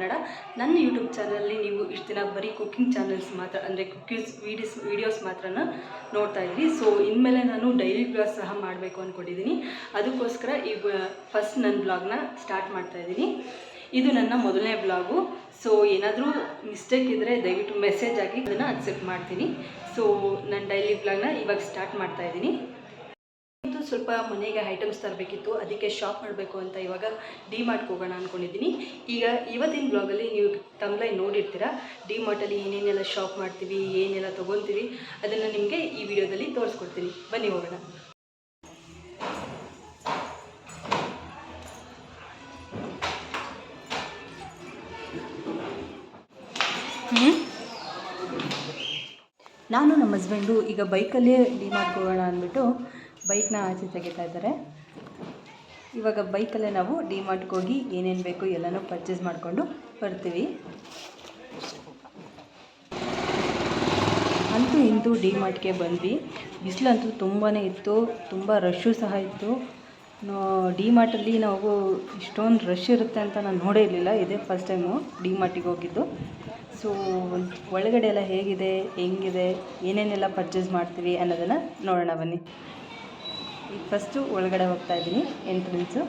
ಕನ್ನಡ. ನನ್ನ ಯೂಟ್ಯೂಬ್ ಚಾನಲಲ್ಲಿ ನೀವು ಇಷ್ಟು ದಿನ ಬರೀ ಕುಕ್ಕಿಂಗ್ ಚಾನಲ್ಸ್ ಮಾತ್ರ, ಅಂದರೆ ಕುಕ್ಕೀಸ್ ವೀಡಿಯೋಸ್ ವೀಡಿಯೋಸ್ ಮಾತ್ರನ ನೋಡ್ತಾ ಇದ್ರಿ. ಸೊ ಇನ್ಮೇಲೆ ನಾನು ಡೈಲಿ ಬ್ಲಾಗ್ ಸಹ ಮಾಡಬೇಕು ಅಂದ್ಕೊಂಡಿದ್ದೀನಿ ಅದಕ್ಕೋಸ್ಕರ ಈ ಫಸ್ಟ್ ನನ್ನ ಬ್ಲಾಗ್ನ ಸ್ಟಾರ್ಟ್ ಮಾಡ್ತಾ ಇದ್ದೀನಿ. ಇದು ನನ್ನ ಮೊದಲನೇ ಬ್ಲಾಗು. ಸೊ ಏನಾದರೂ ಮಿಸ್ಟೇಕ್ ಇದ್ದರೆ ದಯವಿಟ್ಟು ಮೆಸೇಜ್ ಆಗಿ ಅದನ್ನು ಅಕ್ಸೆಪ್ಟ್ ಮಾಡ್ತೀನಿ. ಸೊ ನನ್ನ ಡೈಲಿ ಬ್ಲಾಗ್ನ ಇವಾಗ ಸ್ಟಾರ್ಟ್ ಮಾಡ್ತಾ ಇದ್ದೀನಿ. ಇದು ಸ್ವಲ್ಪ ಮನೆಗೆ ಐಟಮ್ಸ್ ತರಬೇಕಿತ್ತು, ಅದಕ್ಕೆ ಶಾಪ್ ಮಾಡಬೇಕು ಅಂತ ಇವಾಗ ಡಿ ಮಾರ್ಟ್ಗೆ ಹೋಗೋಣ ಅಂದ್ಕೊಂಡಿದ್ದೀನಿ ಈಗ ಇವತ್ತಿನ ಬ್ಲಾಗಲ್ಲಿ ನೀವು ತಮ್ಲೈ ನೋಡಿರ್ತೀರ? ಡಿ ಮಾರ್ಟಲ್ಲಿ ಏನೇನೆಲ್ಲ ಶಾಪ್ ಮಾಡ್ತೀವಿ, ಏನೆಲ್ಲ ತೊಗೊತೀವಿ, ಅದನ್ನು ನಿಮಗೆ ಈ ವಿಡಿಯೋದಲ್ಲಿ ತೋರಿಸ್ಕೊಡ್ತೀನಿ. ಬನ್ನಿ ಹೋಗೋಣ. ನಾನು ನಮ್ಮ ಹಸ್ಬೆಂಡು ಈಗ ಬೈಕಲ್ಲೇ ಡಿ ಮಾರ್ಟ್ಗೆ ಹೋಗೋಣ ಅಂದ್ಬಿಟ್ಟು ಬೈಕ್ನ ಆಚೆ ತೆಗಿತಾ ಇದ್ದಾರೆ. ಇವಾಗ ಬೈಕಲ್ಲೇ ನಾವು ಡಿ ಮಾರ್ಟ್ಗೆ ಹೋಗಿ ಏನೇನು ಬೇಕು ಎಲ್ಲನೂ ಪರ್ಚೇಸ್ ಮಾಡಿಕೊಂಡು ಬರ್ತೀವಿ. ಅಂತೂ ಇಂತೂ ಡಿ ಮಾರ್ಟ್ಗೆ ಬಂದ್ವಿ. ಬಿಸಿಲಂತೂ ತುಂಬಾ ಇತ್ತು, ತುಂಬ ರಶ್ಶು ಸಹ ಇತ್ತು. ಡಿ ಮಾರ್ಟಲ್ಲಿ ನಾವು ಇಷ್ಟೊಂದು ರಶ್ ಇರುತ್ತೆ ಅಂತ ನಾನು ನೋಡೇ ಇರಲಿಲ್ಲ. ಇದೇ ಫಸ್ಟ್ ಟೈಮು ಡಿ ಮಾರ್ಟಿಗೆ ಹೋಗಿದ್ದು. ಸೊ ಒಳಗಡೆ ಎಲ್ಲ ಹೇಗಿದೆ, ಹೆಂಗಿದೆ, ಏನೇನೆಲ್ಲ ಪರ್ಚೇಸ್ ಮಾಡ್ತೀವಿ ಅನ್ನೋದನ್ನು ನೋಡೋಣ ಬನ್ನಿ. ಈಗ ಫಸ್ಟು ಒಳಗಡೆ ಹೋಗ್ತಾ ಇದ್ದೀನಿ ಎಂಟ್ರೆನ್ಸು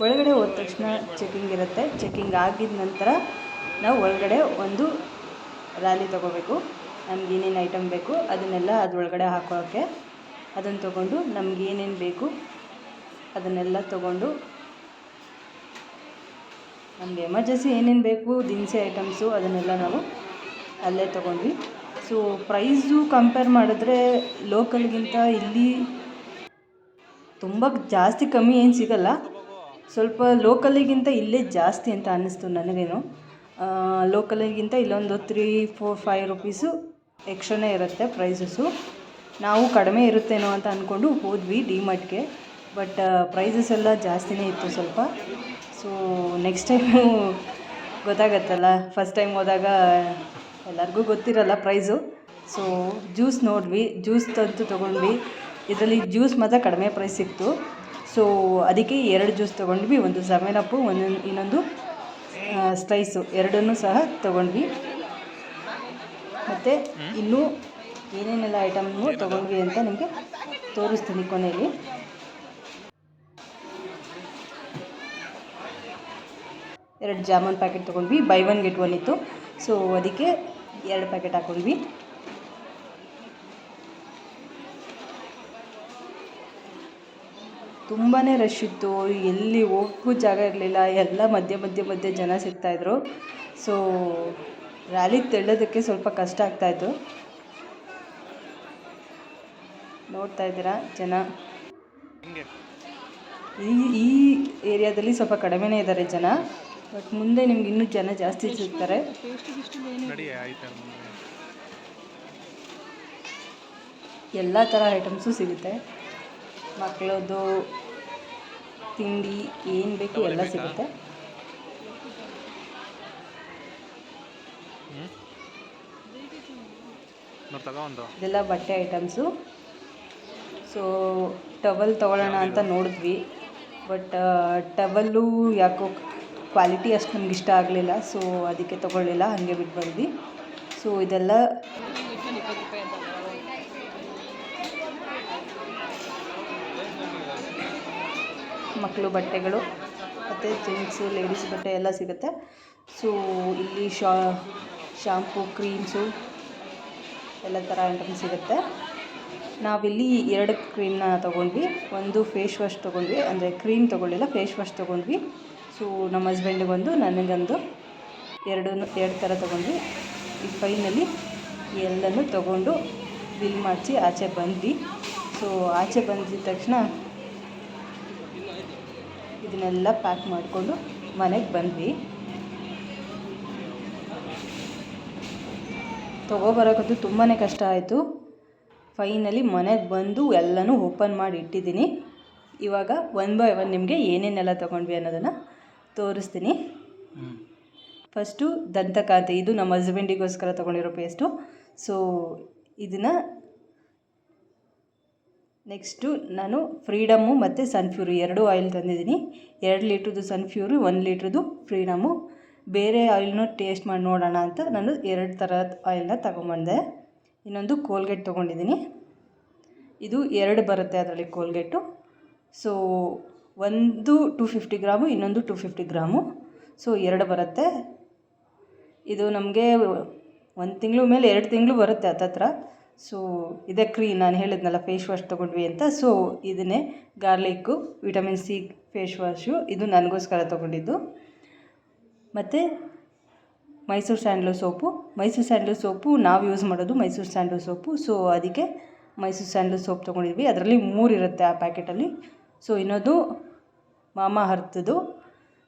ಒಳಗಡೆ ಹೋದ ತಕ್ಷಣ ಚೆಕಿಂಗ್ ಇರುತ್ತೆ. ಚೆಕಿಂಗ್ ಆಗಿದ ನಂತರ ನಾವು ಒಳಗಡೆ ಒಂದು ರ್ಯಾಲಿ ತೊಗೋಬೇಕು. ನಮ್ಗೆ ಏನೇನು ಐಟಮ್ ಬೇಕು, ಅದನ್ನೆಲ್ಲ ಅದ್ರೊಳಗಡೆ ಹಾಕೋಕ್ಕೆ ಅದನ್ನು ತೊಗೊಂಡು ನಮ್ಗೆ ಏನೇನು ಬೇಕು ಅದನ್ನೆಲ್ಲ ತೊಗೊಂಡು ನಮಗೆ ಎಮರ್ಜೆನ್ಸಿ ಏನೇನು ಬೇಕು, ದಿನಸಿ ಐಟಮ್ಸು ಅದನ್ನೆಲ್ಲ ನಾವು ಅಲ್ಲೇ ತೊಗೊಂಡ್ವಿ. ಸೊ ಪ್ರೈಸು ಕಂಪೇರ್ ಮಾಡಿದ್ರೆ ಲೋಕಲ್ಗಿಂತ ಇಲ್ಲಿ ತುಂಬ ಜಾಸ್ತಿ ಕಮ್ಮಿ ಏನು ಸಿಗಲ್ಲ. ಸ್ವಲ್ಪ ಲೋಕಲಿಗಿಂತ ಇಲ್ಲೇ ಜಾಸ್ತಿ ಅಂತ ಅನ್ನಿಸ್ತು ನನಗೇನು. ಲೋಕಲಿಗಿಂತ ಇಲ್ಲೊಂದು ತ್ರೀ ಫೋರ್ ಫೈವ್ ರುಪೀಸು ಎಕ್ಸ್ಟ್ರಾನೇ ಇರುತ್ತೆ ಪ್ರೈಸಸ್ಸು. ನಾವು ಕಡಿಮೆ ಇರುತ್ತೇನೋ ಅಂತ ಅಂದ್ಕೊಂಡು ಹೋದ್ವಿ ಡಿ ಮಾರ್ಟ್ಗೆ. ಬಟ್ ಪ್ರೈಸಸ್ ಎಲ್ಲ ಜಾಸ್ತಿನೇ ಇತ್ತು ಸ್ವಲ್ಪ. ಸೊ ನೆಕ್ಸ್ಟ್ ಟೈಮು ಗೊತ್ತಾಗತ್ತಲ್ಲ? ಫಸ್ಟ್ ಟೈಮ್ ಹೋದಾಗ ಎಲ್ಲರಿಗೂ ಗೊತ್ತಿರಲ್ಲ ಪ್ರೈಸು ಸೊ ಜ್ಯೂಸ್ ನೋಡಿದ್ವಿ ಜ್ಯೂಸ್ ತಂತು ತೊಗೊಂಡ್ವಿ. ಇದರಲ್ಲಿ ಜ್ಯೂಸ್ ಮಾತ್ರ ಕಡಿಮೆ ಪ್ರೈಸ್ ಸಿಕ್ತು ಸೊ ಅದಕ್ಕೆ ಎರಡು ಜ್ಯೂಸ್ ತೊಗೊಂಡ್ವಿ. ಒಂದು ಸೆವೆನ್ ಅಪ್ಪು ಒಂದೊಂದು ಇನ್ನೊಂದು ಸ್ಲೈಸು ಎರಡನ್ನೂ ಸಹ ತೊಗೊಂಡ್ವಿ. ಮತ್ತು ಇನ್ನೂ ಏನೇನೆಲ್ಲ ಐಟಮ್ನು ತೊಗೊಂಡ್ವಿ ಅಂತ ನಿಮಗೆ ತೋರಿಸ್ತೀನಿ ಕೊನೆಯಲ್ಲಿ. ಎರಡು ಜಾಮೂನ್ ಪ್ಯಾಕೆಟ್ ತೊಗೊಂಡ್ವಿ. ಬೈ ಒನ್ ಗೆಟ್ ಒನ್ ಇತ್ತು. ಸೊ ಅದಕ್ಕೆ ಎರಡು ಪ್ಯಾಕೆಟ್ ಹಾಕೊಂಡ್ವಿ. ತುಂಬಾ ರಶ್ ಇತ್ತು. ಎಲ್ಲಿ ಹೋಗಕ್ಕೂ ಜಾಗ ಇರಲಿಲ್ಲ. ಎಲ್ಲ ಮಧ್ಯೆ ಮಧ್ಯೆ ಮಧ್ಯೆ ಜನ ಸಿಗ್ತಾಯಿದ್ರು ಸೊ ರ್ಯಾಲಿ ತೆಳ್ಳೋದಕ್ಕೆ ಸ್ವಲ್ಪ ಕಷ್ಟ ಆಗ್ತಾಯಿತ್ತು ನೋಡ್ತಾ ಇದ್ದೀರಾ ಜನ? ಈ ಈ ಏರಿಯಾದಲ್ಲಿ ಸ್ವಲ್ಪ ಕಡಿಮೆನೇ ಇದ್ದಾರೆ ಜನ. ಬಟ್ ಮುಂದೆ ನಿಮ್ಗೆ ಇನ್ನೂ ಜನ ಜಾಸ್ತಿ ಸಿಗ್ತಾರೆ. ಎಲ್ಲ ಥರ ಐಟಮ್ಸು ಸಿಗುತ್ತೆ. ಮಕ್ಕಳದ್ದು ತಿಂಡಿ ಏನು ಬೇಕು ಎಲ್ಲ ಸಿಗುತ್ತೆ. ಇದೆಲ್ಲ ಬಟ್ಟೆ ಐಟಮ್ಸು ಸೊ ಟವಲ್ ತೊಗೊಳ್ಳೋಣ ಅಂತ ನೋಡಿದ್ವಿ. ಬಟ್ ಟವಲ್ಲು ಯಾಕೋ ಕ್ವಾಲಿಟಿ ಅಷ್ಟು ನಮ್ಗೆ ಇಷ್ಟ ಆಗಲಿಲ್ಲ ಸೊ ಅದಕ್ಕೆ ತೊಗೊಳ್ಳಿಲ್ಲ, ಹಾಗೆ ಬಿಟ್ಟು ಬಂದ್ವಿ ಸೊ ಇದೆಲ್ಲ ಮಕ್ಕಳು ಬಟ್ಟೆಗಳು, ಮತ್ತು ಜೆಂಟ್ಸು, ಲೇಡೀಸ್ ಬಟ್ಟೆ ಎಲ್ಲ ಸಿಗುತ್ತೆ. ಸೊ ಇಲ್ಲಿ ಶಾ, ಶಾಂಪು, ಕ್ರೀಮ್ಸು, ಎಲ್ಲ ಥರ ಐಟಮ್ ಸಿಗುತ್ತೆ. ನಾವಿಲ್ಲಿ ಎರಡು ಕ್ರೀಮ್ನ ತೊಗೊಂಡ್ವಿ, ಒಂದು ಫೇಸ್ ವಾಶ್ ತೊಗೊಂಡ್ವಿ, ಅಂದರೆ ಕ್ರೀಮ್ ತೊಗೊಳ್ಳಿಲ್ಲ ಫೇಸ್ ವಾಶ್ ತೊಗೊಂಡ್ವಿ. ಸೊ ನಮ್ಮ ಹಸ್ಬೆಂಡಿಗೊಂದು ನನಗೊಂದು ಎರಡೂ, ಎರಡು ಥರ ತೊಗೊಂಡ್ವಿ. ಈ ಫೈನಲ್ಲಿ ಎಲ್ಲನೂ ತೊಗೊಂಡು ಬಿಲ್ ಮಾಡಿಸಿ ಆಚೆ ಬಂದ್ವಿ. ಸೊ ಆಚೆ ಬಂದಿದ ತಕ್ಷಣ ಇದನ್ನೆಲ್ಲ ಪ್ಯಾಕ್ ಮಾಡಿಕೊಂಡು ಮನೆಗೆ ಬಂದ್ವಿ. ತೊಗೊಬರೋಕ್ಕಂತೂ ತುಂಬಾ ಕಷ್ಟ ಆಯಿತು. ಫೈನಲಿ ಮನೆಗೆ ಬಂದು ಎಲ್ಲನೂ ಓಪನ್ ಮಾಡಿ ಇಟ್ಟಿದ್ದೀನಿ. ಇವಾಗ ಒನ್ ಬೈ ಒನ್ ನಿಮಗೆ ಏನೇನೆಲ್ಲ ತೊಗೊಂಡ್ವಿ ಅನ್ನೋದನ್ನು ತೋರಿಸ್ತೀನಿ. ಫಸ್ಟು ದಂತಕಾಂತಿ ಇದು ನಮ್ಮ ಹಸ್ಬೆಂಡಿಗೋಸ್ಕರ ತೊಗೊಂಡಿರೋ ಪೇಸ್ಟು. ಸೊ ಇದನ್ನು ನೆಕ್ಸ್ಟು ನಾನು ಫ್ರೀಡಮ್ಮು ಮತ್ತು ಸನ್ಫ್ಯೂರು ಎರಡೂ ಆಯಿಲ್ ತಂದಿದ್ದೀನಿ. ಎರಡು ಲೀಟ್ರದ್ದು ಸನ್ಫ್ಯೂರು ಒಂದು ಲೀಟ್ರದ್ದು ಫ್ರೀಡಮ್ಮು. ಬೇರೆ ಆಯಿಲ್ನೂ ಟೇಸ್ಟ್ ಮಾಡಿ ನೋಡೋಣ ಅಂತ ನಾನು ಎರಡು ಥರದ ಆಯಿಲ್ನ ತೊಗೊಂಬಂದೆ. ಇನ್ನೊಂದು ಕೋಲ್ಗೇಟ್ ತೊಗೊಂಡಿದ್ದೀನಿ. ಇದು ಎರಡು ಬರುತ್ತೆ ಅದರಲ್ಲಿ ಕೋಲ್ಗೇಟು. ಸೊ ಒಂದು ಟು ಫಿಫ್ಟಿ ಗ್ರಾಮು, ಇನ್ನೊಂದು ಟು ಫಿಫ್ಟಿ ಗ್ರಾಮು. ಸೊ ಎರಡು ಬರುತ್ತೆ. ಇದು ನಮಗೆ ಒಂದು ತಿಂಗಳು ಮೇಲೆ ಎರಡು ತಿಂಗಳು ಬರುತ್ತೆ ಹತ್ತತ್ರ ಸೊ ಇದೇ ಕ್ರೀ ನಾನು ಹೇಳಿದ್ನಲ್ಲ ಫೇಸ್ ವಾಶ್ ತೊಗೊಂಡ್ವಿ ಅಂತ. ಸೊ ಇದನ್ನೇ garlic, vitamin C face wash ಇದು ನನಗೋಸ್ಕರ ತೊಗೊಂಡಿದ್ದು. ಮತ್ತು Mysore sandal soap. Mysore sandal soap, ನಾವು ಯೂಸ್ ಮಾಡೋದು ಮೈಸೂರು ಸ್ಯಾಂಡ್ಲು ಸೋಪು. ಸೊ ಅದಕ್ಕೆ ಮೈಸೂರು ಸ್ಯಾಂಡ್ಲು ಸೋಪ್ ತೊಗೊಂಡಿದ್ವಿ. ಅದರಲ್ಲಿ ಮೂರು ಇರುತ್ತೆ ಆ ಪ್ಯಾಕೆಟಲ್ಲಿ ಸೊ ಇನ್ನೊಂದು ಮಾಮಾ ಹರ್ತದು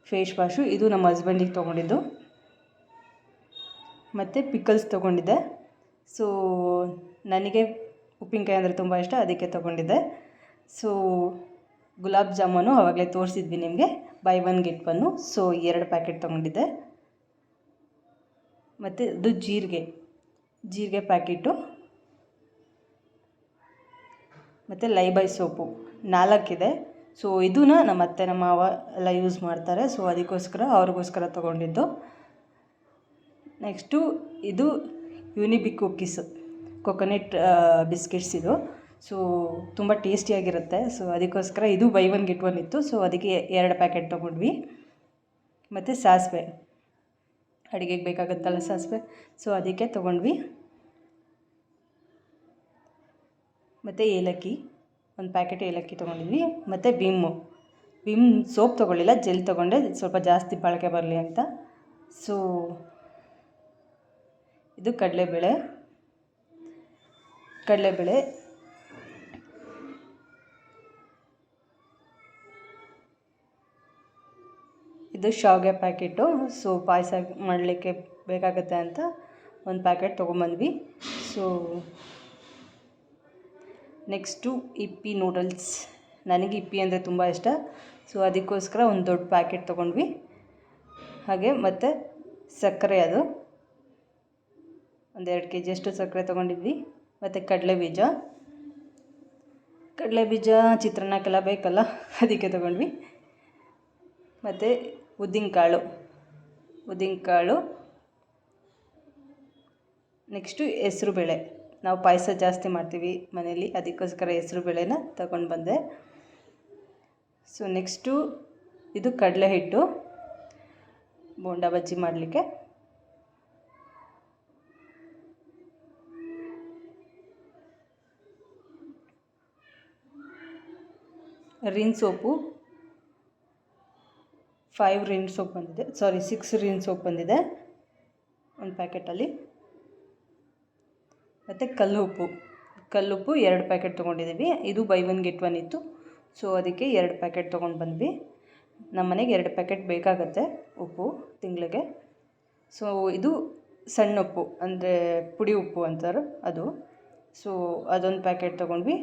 ಫೇಸ್ ವಾಶು ಇದು ನಮ್ಮ ಹಸ್ಬೆಂಡಿಗೆ ತೊಗೊಂಡಿದ್ದು. ಮತ್ತು ಪಿಕಲ್ಸ್ ತೊಗೊಂಡಿದ್ದೆ. ಸೊ ನನಗೆ ಉಪ್ಪಿನಕಾಯಿ ಅಂದರೆ ತುಂಬ ಇಷ್ಟ, ಅದಕ್ಕೆ ತೊಗೊಂಡಿದ್ದೆ. ಸೊ ಗುಲಾಬ್ ಜಾಮೂನು ಆವಾಗಲೇ ತೋರಿಸಿದ್ವಿ ನಿಮಗೆ. Buy one get one so ಎರಡು ಪ್ಯಾಕೆಟ್ ತೊಗೊಂಡಿದ್ದೆ. ಮತ್ತು ಅದು ಜೀರಿಗೆ. ಜೀರಿಗೆ ಪ್ಯಾಕೆಟು ಮತ್ತು ಲೈಬಾಯ್ ಸೋಪು. ನಾಲ್ಕಿದೆ. ಸೊ ಇದನ್ನ ನಮ್ಮ ಅತ್ತೆ, ನಮ್ಮ ಮಾವ ಎಲ್ಲ ಯೂಸ್ ಮಾಡ್ತಾರೆ. ಸೊ ಅದಕ್ಕೋಸ್ಕರ ಅವ್ರಿಗೋಸ್ಕರ ತೊಗೊಂಡಿದ್ದು. ನೆಕ್ಸ್ಟು ಇದು ಯೂನಿಬಿಕ್ ಕುಕ್ಕೀಸ್ ಕೊಕೊನೆಟ್ ಬಿಸ್ಕೆಟ್ಸ್ ಇದು. ಸೊ ತುಂಬ ಟೇಸ್ಟಿಯಾಗಿರುತ್ತೆ ಸೊ ಅದಕ್ಕೋಸ್ಕರ ಇದು ಬೈ ಒನ್ ಗೆಟ್ ಒನ್ ಇತ್ತು. ಸೊ ಅದಕ್ಕೆ ಎರಡು ಪ್ಯಾಕೆಟ್ ತೊಗೊಂಡ್ವಿ. ಮತ್ತು ಸಾಸಿವೆ, ಅಡುಗೆಗೆ ಬೇಕಾಗುತ್ತಲ್ಲ ಸಾಸಿವೆ. ಸೊ ಅದಕ್ಕೆ ತೊಗೊಂಡ್ವಿ. ಮತ್ತು ಏಲಕ್ಕಿ. ಒಂದು ಪ್ಯಾಕೆಟ್ ಏಲಕ್ಕಿ ತೊಗೊಂಡಿದ್ವಿ, ಮತ್ತು ವಿಮ್ಮು ವಿಮ್ ಸೋಪ್ ತೊಗೊಳ್ಳಿಲ್ಲ, ಜೆಲ್ ತೊಗೊಂಡೆ, ಸ್ವಲ್ಪ ಜಾಸ್ತಿ ಬಾಳಿಕೆ ಬರಲಿ ಅಂತ. ಸೊ ಇದು ಕಡಲೆಬೇಳೆ. ಕಡಲೆಬೇಳೆ. ಇದು ಶಾವಿಗೆ ಪ್ಯಾಕೆಟು, ಸೊ ಪಾಯಸ ಮಾಡಲಿಕ್ಕೆ ಬೇಕಾಗುತ್ತೆ ಅಂತ ಒಂದು packet ತೊಗೊಂಬಂದ್ವಿ. So next Yippee noodles. ನನಗೆ ಇಪ್ಪಿ ಅಂದರೆ ತುಂಬ ಇಷ್ಟ. ಸೊ, ಅದಕ್ಕೋಸ್ಕರ ಒಂದು ದೊಡ್ಡ ಪ್ಯಾಕೆಟ್ ತೊಗೊಂಡ್ವಿ. ಹಾಗೆ ಮತ್ತು ಸಕ್ಕರೆ ಅದು. ಒಂದೆರಡು ಕೆ ಜಿಯಷ್ಟು ಸಕ್ಕರೆ ತೊಗೊಂಡಿದ್ವಿ. ಮತ್ತು ಕಡಲೆ ಬೀಜ. ಕಡಲೆ ಬೀಜ, ಚಿತ್ರಾನ್ನಕ್ಕೆಲ್ಲ ಬೇಕಲ್ಲ, ಅದಕ್ಕೆ ತೊಗೊಂಡ್ವಿ. ಮತ್ತು ಉದ್ದಿನಕಾಳು. ಉದ್ದಿನಕಾಳು. ನೆಕ್ಸ್ಟು ಹೆಸರು ಬೇಳೆ. ನಾವು ಪಾಯಸ ಜಾಸ್ತಿ ಮಾಡ್ತೀವಿ ಮನೇಲಿ ಅದಕ್ಕೋಸ್ಕರ ಹೆಸರು ಬೇಳೆನ ತಗೊಂಡು ಬಂದೆ. ಸೊ ನೆಕ್ಸ್ಟು ಇದು ಕಡಲೆ ಹಿಟ್ಟು. ಬೋಂಡ ಬಜ್ಜಿ ಮಾಡಲಿಕ್ಕೆ. Rin soap. Five Rin soap ಬಂದಿದೆ. ಸಾರಿ ಸಿಕ್ಸ್ ರಿನ್ ಸೋಪ್ ಬಂದಿದೆ. ಒಂದು ಪ್ಯಾಕೆಟಲ್ಲಿ. ಮತ್ತು ಕಲ್ಲುಪ್ಪು. ಕಲ್ಲುಪ್ಪು ಎರಡು ಪ್ಯಾಕೆಟ್ ತೊಗೊಂಡಿದ್ದೀವಿ. ಇದು ಬೈ ಒನ್ ಗೆಟ್ ಒನ್ ಇತ್ತು. ಸೊ, ಅದಕ್ಕೆ ಎರಡು ಪ್ಯಾಕೆಟ್ ತೊಗೊಂಡು ಬಂದ್ವಿ. ನಮ್ಮ ಮನೆಗೆ ಎರಡು ಪ್ಯಾಕೆಟ್ ಬೇಕಾಗತ್ತೆ ಉಪ್ಪು ತಿಂಗಳಿಗೆ. ಸೊ, ಇದು ಸಣ್ಣ ಉಪ್ಪು, ಅಂದರೆ ಪುಡಿ ಉಪ್ಪು ಅಂತಾರೆ ಅದು. ಸೊ, ಅದೊಂದು ಪ್ಯಾಕೆಟ್ ತೊಗೊಂಡ್ವಿ.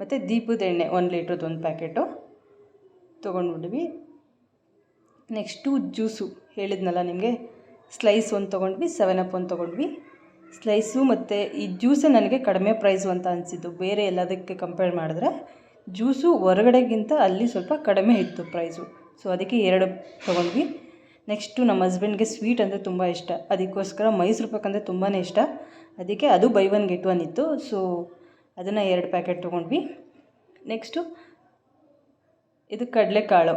ಮತ್ತು ದೀಪದ ಎಣ್ಣೆ, ಒಂದು ಲೀಟ್ರದ್ದು ಒಂದು ಪ್ಯಾಕೆಟು ತೊಗೊಂಡ್ಬಿಟ್ವಿ. Next juice. ಹೇಳಿದ್ನಲ್ಲ ನಿಮಗೆ, ಸ್ಲೈಸ್ ಒಂದು ತೊಗೊಂಡ್ವಿ, ಸೆವೆನ್ ಅಪ್ ಒಂದು ತೊಗೊಂಡ್ವಿ. ಸ್ಲೈಸು ಮತ್ತು ಈ ಜ್ಯೂಸೇ ನನಗೆ ಕಡಿಮೆ ಪ್ರೈಸು ಅಂತ ಅನಿಸಿದ್ದು. ಬೇರೆ ಎಲ್ಲದಕ್ಕೆ ಕಂಪೇರ್ ಮಾಡಿದ್ರೆ ಜ್ಯೂಸು ಹೊರಗಡೆಗಿಂತ ಅಲ್ಲಿ ಸ್ವಲ್ಪ ಕಡಿಮೆ ಇತ್ತು ಪ್ರೈಸು. ಸೊ ಅದಕ್ಕೆ ಎರಡು ತೊಗೊಂಡ್ವಿ. ನೆಕ್ಸ್ಟು ನಮ್ಮ ಹಸ್ಬೆಂಡ್ಗೆ ಸ್ವೀಟ್ ಅಂದರೆ ತುಂಬ ಇಷ್ಟ. ಅದಕ್ಕೋಸ್ಕರ ಮೈಸೂರು ಪಾಕ್ ಅಂದರೆ ತುಂಬಾ ಇಷ್ಟ. ಅದಕ್ಕೆ ಅದು ಬೈ ಒನ್ ಗೆಟ್ ಒನ್ ಇತ್ತು. ಸೊ ಅದನ್ನು ಎರಡು ಪ್ಯಾಕೆಟ್ ತೊಗೊಂಡ್ವಿ. ನೆಕ್ಸ್ಟು ಇದು ಕಡಲೆಕಾಳು.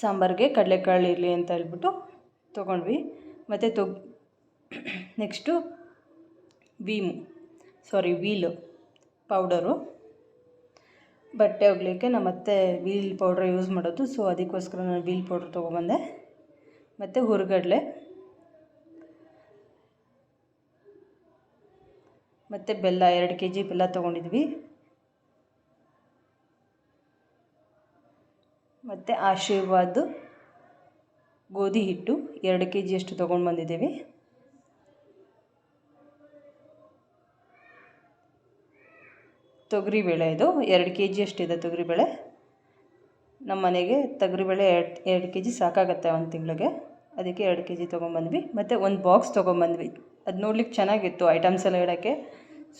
ಸಾಂಬಾರಿಗೆ ಕಡಲೆಕಾಳು ಇರಲಿ ಅಂತ ಹೇಳ್ಬಿಟ್ಟು ತೊಗೊಂಡ್ವಿ. ಮತ್ತು ತೊಗ್ next Vim, sorry Wheel powder. ಬಟ್ಟೆ ಒಗ್ಲಿಕ್ಕೆ ನಮ್ಮ ಮತ್ತೆ ವೀಲ್ ಪೌಡ್ರ್ ಯೂಸ್ ಮಾಡೋದು, ಸೊ ಅದಕ್ಕೋಸ್ಕರ ನಾನು ವೀಲ್ ಪೌಡ್ರ್ ತೊಗೊಬಂದೆ. ಮತ್ತು ಹುರ್ಗಡಲೆ. ಮತ್ತು ಬೆಲ್ಲ, ಎರಡು ಕೆ ಜಿ ಬೆಲ್ಲ ತೊಗೊಂಡಿದ್ವಿ. ಮತ್ತು ಆಶೀರ್ವಾದ, ಗೋಧಿ ಹಿಟ್ಟು ಎರಡು ಕೆ ಜಿಯಷ್ಟು ತೊಗೊಂಡು ಬಂದಿದ್ದೀವಿ. ತೊಗರಿಬೇಳೆ ಇದು. ಎರಡು ಕೆ ಜಿಯಷ್ಟಿದೆ ತೊಗರಿಬೇಳೆ. ನಮ್ಮ ಮನೆಗೆ ತೊಗರಿಬೇಳೆ ಎರಡು ಎರಡು ಕೆ ಜಿ ಸಾಕಾಗತ್ತೆ ಒಂದು ತಿಂಗಳಿಗೆ. ಅದಕ್ಕೆ ಎರಡು ಕೆ ಜಿ ತೊಗೊಂಬಂದ್ವಿ. ಮತ್ತು ಒಂದು ಬಾಕ್ಸ್ ತೊಗೊಂಬಂದ್ವಿ. ಅದು ನೋಡ್ಲಿಕ್ಕೆ ಚೆನ್ನಾಗಿತ್ತು ಐಟಮ್ಸ್ ಎಲ್ಲ ಇಡೋಕ್ಕೆ.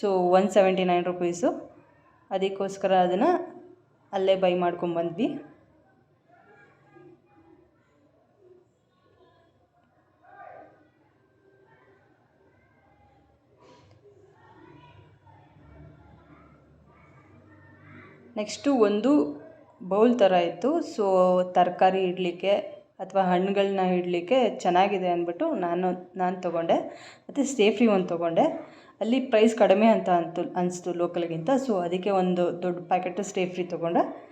So one seventy nine rupees ಅದಕ್ಕೋಸ್ಕರ ಅದನ್ನು ಅಲ್ಲೇ ಬೈ ಮಾಡ್ಕೊಂಬಂದ್ವಿ. ನೆಕ್ಸ್ಟು ಒಂದು ಬೌಲ್ ಥರ ಇತ್ತು. ಸೊ, ತರಕಾರಿ ಇಡಲಿಕ್ಕೆ ಅಥವಾ ಹಣ್ಣುಗಳನ್ನ ಇಡಲಿಕ್ಕೆ ಚೆನ್ನಾಗಿದೆ ಅಂದ್ಬಿಟ್ಟು ನಾನು ನಾನು ತೊಗೊಂಡೆ. ಮತ್ತು ಸೇಫ್ರಿ ಒಂದು ತೊಗೊಂಡೆ. ಅಲ್ಲಿ ಪ್ರೈಸ್ ಕಡಿಮೆ ಅಂತ ಅಂತು, ಅನಿಸ್ತು ಲೋಕಲ್ಗಿಂತ. ಸೊ, ಅದಕ್ಕೆ ಒಂದು ದೊಡ್ಡ ಪ್ಯಾಕೆಟ್ ಸ್ಟೇಫ್ರಿ ತೊಗೊಂಡೆ.